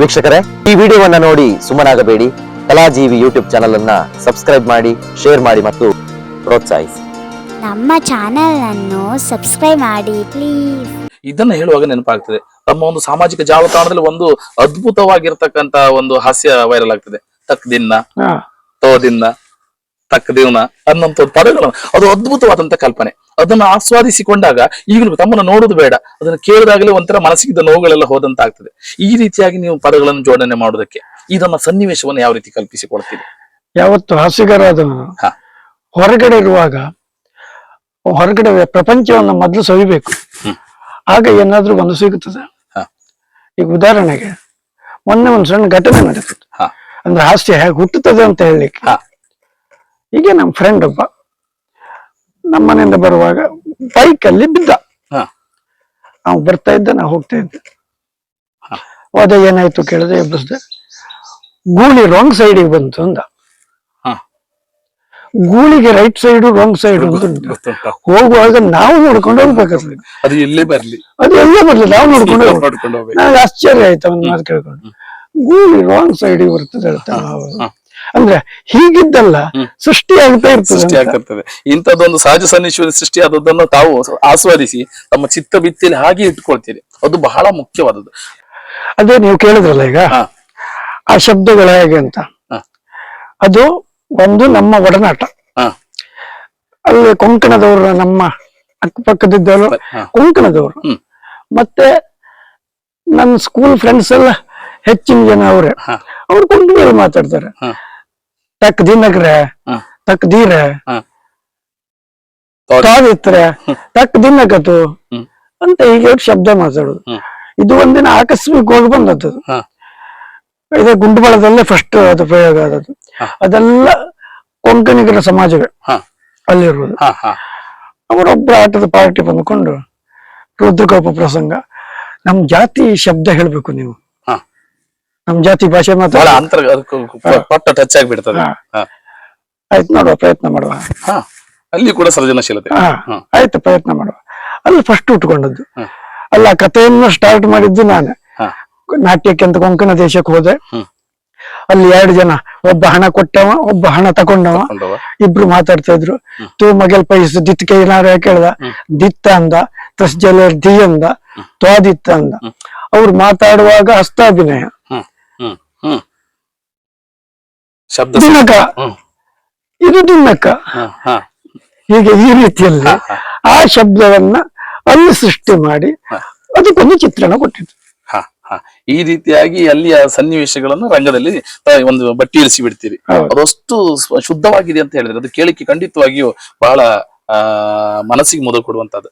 ವೀಕ್ಷಕರೇ ಈ ವಿಡಿಯೋವನ್ನ ನೋಡಿ ಸುಮ್ಮನಾಗಬೇಡಿ. ಕಲಾಜೀವಿ ಯೂಟ್ಯೂಬ್ ಚಾನಲ್ ಅನ್ನ ಸಬ್ಸ್ಕ್ರೈಬ್ ಮಾಡಿ ಶೇರ್ ಮಾಡಿ ಮತ್ತು ಪ್ರೋತ್ಸಾಹಿಸಿ. ನಮ್ಮ ಚಾನೆಲ್ ಅನ್ನು ಸಬ್ಸ್ಕ್ರೈಬ್ ಮಾಡಿ ಪ್ಲೀಸ್ ಇದನ್ನ ಹೇಳುವಾಗ ನೆನಪಾಗ್ತದೆ. ತಮ್ಮ ಒಂದು ಸಾಮಾಜಿಕ ಜಾಲತಾಣದಲ್ಲಿ ಒಂದು ಅದ್ಭುತವಾಗಿರ್ತಕ್ಕಂತ ಒಂದು ಹಾಸ್ಯ ವೈರಲ್ ಆಗ್ತದೆ. ತಕ್ ದಿನ ತೋದಿನ್ನ ತಕ್ಕ ಅನ್ನೋಂಥ ಪದಗಳು ಅದು ಅದ್ಭುತವಾದಂತ ಕಲ್ಪನೆ ಅದನ್ನ ಆಸ್ವಾದಿಸಿಕೊಂಡಾಗ ಈಗಲೂ ತಮ್ಮನ್ನು ನೋಡುದು ಬೇಡ ಅದನ್ನ ಕೇಳಿದಾಗಲೇ ಒಂಥರ ಮನಸ್ಸಿಗಿದ್ದ ನೋವುಗಳೆಲ್ಲ ಹೋದಂತ ಆಗ್ತದೆ ಈ ರೀತಿಯಾಗಿ ನೀವು ಪದಗಳನ್ನು ಜೋಡಣೆ ಮಾಡೋದಕ್ಕೆ ಇದನ್ನ ಸನ್ನಿವೇಶವನ್ನು ಯಾವ ರೀತಿ ಕಲ್ಪಿಸಿಕೊಳ್ತೀವಿ ಯಾವತ್ತು ಹಾಸ್ಯಗಾರಾದವನು ಹಾ. ಹೊರಗಡೆ ಇರುವಾಗ ಹೊರಗಡೆ ಪ್ರಪಂಚವನ್ನ ಮೊದಲು ಸವಿಬೇಕು. ಆಗ ಏನಾದ್ರೂ ಒಂದು ಸಿಗುತ್ತದೆ ಹಾ. ಈಗ ಉದಾಹರಣೆಗೆ ಮೊನ್ನೆ ಒಂದು ಸಣ್ಣ ಘಟನೆ ನಡೆಸುತ್ತೆ ಹಾ. ಅಂದ್ರೆ ಹಾಸ್ಯ ಹೇಗೆ ಹುಟ್ಟುತ್ತದೆ ಅಂತ ಹೇಳಲಿಕ್ಕೆ. ಹೀಗೆ ನಮ್ಮ ಫ್ರೆಂಡ್ ಒಬ್ಬ ನಮ್ಮ ಮನೆಯಿಂದ ಬರುವಾಗ ಬೈಕ್ ಅಲ್ಲಿ ಬಿದ್ದ. ಹಾ. ಅವ್ನು ಬರ್ತಾ ಇದ್ದ ನಾ ಹೋಗ್ತಾ ಇದ್ದೆ. ಹಾ. ಹೋದ ಏನಾಯ್ತು ಕೇಳಿದೆ ಎಬ್ಬಿಸ್ದೆ ಗೂಳಿ ರಾಂಗ್ ಸೈಡಿಗೆ ಬಂತು ಅಂದ. ಹಾ. ಗೂಳಿಗೆ ರೈಟ್ ಸೈಡ್ ರಾಂಗ್ ಸೈಡ್ ಅಂತ ಹೋಗುವಾಗ ನಾವು ನೋಡ್ಕೊಂಡು ಹೋಗ್ಬೇಕಾಗ್ತದೆ. ಅದು ಎಲ್ಲೇ ಬರ್ಲಿ. ಅದು ಎಲ್ಲೇ ಬರ್ಲಿ ನಾವು ನೋಡ್ಕೊಂಡು ನನಗೆ ಆಶ್ಚರ್ಯ ಆಯ್ತು ಅವನ ಮಾತು ಕೇಳ್ಕೊಂಡು. ಗೂಳಿ ರಾಂಗ್ ಸೈಡಿಗೆ ಬರ್ತದೆ ಹೇಳ್ತಾ. ಅಂದ್ರೆ ಹೀಗಿದ್ದಲ್ಲ. ಸೃಷ್ಟಿ ಆಗ್ತಾ ಸೃಷ್ಟಿ ಇರ್ತದೆ ಸೃಷ್ಟಿ ಆಗ್ತಿರ್ತದೆ ಇಂಥದ್ದೊಂದು ಸಹಜ ಸನ್ನಿವೇಶ ಸೃಷ್ಟಿಯಾದದ್ದನ್ನು ತಾವು ಆಸ್ವಾದಿಸಿ ತಮ್ಮ ಚಿತ್ತ ಬಿತ್ತಿಯಲ್ಲಿ ಹಾಗೆ ಇಟ್ಕೊಳ್ತೀರಿ ಅದು ಬಹಳ ಮುಖ್ಯವಾದದ್ದು. ಅದೇ ನೀವು ಕೇಳಿದ್ರಲ್ಲ ಈಗ. ಆ ಶಬ್ದಗಳು ಹೇಗೆ ಅಂತ? ಅದು ಒಂದು ನಮ್ಮ ಒಡನಾಟ. ಅಲ್ಲಿ ಕೊಂಕಣದವರು ನಮ್ಮ ಅಕ್ಕಪಕ್ಕದಿದ್ದವರು. ಕೊಂಕಣದವ್ರು. ಮತ್ತೆ ನನ್ನ ಸ್ಕೂಲ್ ಫ್ರೆಂಡ್ಸ್ ಎಲ್ಲ ಹೆಚ್ಚಿನ ಜನ ಅವರೇ. ಅವ್ರು ಕೊಂಕಣಿಯಲ್ಲಿ ಮಾತಾಡ್ತಾರೆ. ಹಾ. ತಕ್ ತಾವಿತ್ರ ಹಾ. ತಕ್ ದೀರೆ ಹಾ. ತಾವಿತ್ರೆ ತಕ್ ದಿನಕತು ಹ್ಮ್. ಅಂತ ಹೀಗೆ ಶಬ್ದ ಮಾತಾಡೋದು. ಇದು ಒಂದಿನ ಆಕಸ್ಮಿಕವಾಗಿ ಬಂದದ್ದು. ಇದೇ ಗುಂಡುಬಳದಲ್ಲೇ ಫಸ್ಟ್ ಅದು ಪ್ರಯೋಗ ಆದದ್ದು. ಅದೆಲ್ಲ ಕೊಂಕಣಿಗರ ಸಮಾಜವೇ. ಅಲ್ಲಿರುವುದು ಅವರೊಬ್ಬರ ಆಟದ ಪಾರ್ಟಿ ಬಂದ್ಕೊಂಡು ರುದ್ರಕೋಪ ಪ್ರಸಂಗ ನಮ್ ಜಾತಿ ಶಬ್ದ ಹೇಳ್ಬೇಕು ನೀವು. ನಮ್ ಜಾತಿ ಭಾಷೆ ಬಹಳ ಅಂತರ ಪಟ್ಟ ಟಚ್ ಆಗ್ಬಿಡ್ತದೆ. ಆಯ್ತು ನೋಡುವ ಪ್ರಯತ್ನ ಮಾಡುವ. ಅಲ್ಲಿ ಕೂಡ ಸೃಜನಶೀಲತೆ. ಆಯ್ತು ಪ್ರಯತ್ನ ಮಾಡುವ. ಅಲ್ಲಿ ಫಸ್ಟ್ ಉಟ್ಕೊಂಡದ್ದು. ಅಲ್ಲ ಕಥೆಯನ್ನು ಸ್ಟಾರ್ಟ್ ಮಾಡಿದ್ದು ನಾನು. ನಾಟ್ಯಕ್ಕೆ ಅಂತ ಕೊಂಕಣ ದೇಶಕ್ಕೆ ಹೋದೆ. ಅಲ್ಲಿ ಎರಡು ಜನ ಒಬ್ಬ ಹಣ ಕೊಟ್ಟವ ಒಬ್ಬ ಹಣ ತಕೊಂಡವ. ಕೊಂಡವ. ಇಬ್ರು ಮಾತಾಡ್ತಾ ಇದ್ರು. ತೂ ಮಗಲ್ ಪೈಸ ದಿತ್ ಕೈ ಏನಾರ ಕೇಳ್ದ. ದಿತ್ತ ಅಂದ ತಸ್ ಜಲರ್ ದಿ ಅಂದ ತ್ವಾದಿತ್ತ ಅಂದ. ಅವ್ರು ಮಾತಾಡುವಾಗ ಹಸ್ತಾಭಿನಯ ಶಬ್ದ ಇದು ದಿನಕ ಹಾ ಹೀಗೆ ಈ ರೀತಿಯಲ್ಲಿ. ಆ ಶಬ್ದವನ್ನ ಅಲ್ಲಿ ಸೃಷ್ಟಿ ಮಾಡಿ. ಅದಕ್ಕೊಂದು ಚಿತ್ರಣ ಹಾ ಈ ರೀತಿಯಾಗಿ ಅಲ್ಲಿಯ ಸನ್ನಿವೇಶಗಳನ್ನು ರಂಗದಲ್ಲಿ ಒಂದು ಬಟ್ಟಿ ಇಳಿಸಿ ಬಿಡ್ತೀರಿ. ಅದಷ್ಟು ಶುದ್ಧವಾಗಿದೆ ಅಂತ ಹೇಳಿದ್ರೆ ಅದು ಕೇಳಿಕೆ ಖಂಡಿತವಾಗಿಯೂ ಬಹಳ ಆ ಮನಸ್ಸಿಗೆ ಮುದ ಕೊಡುವಂತದ್ದು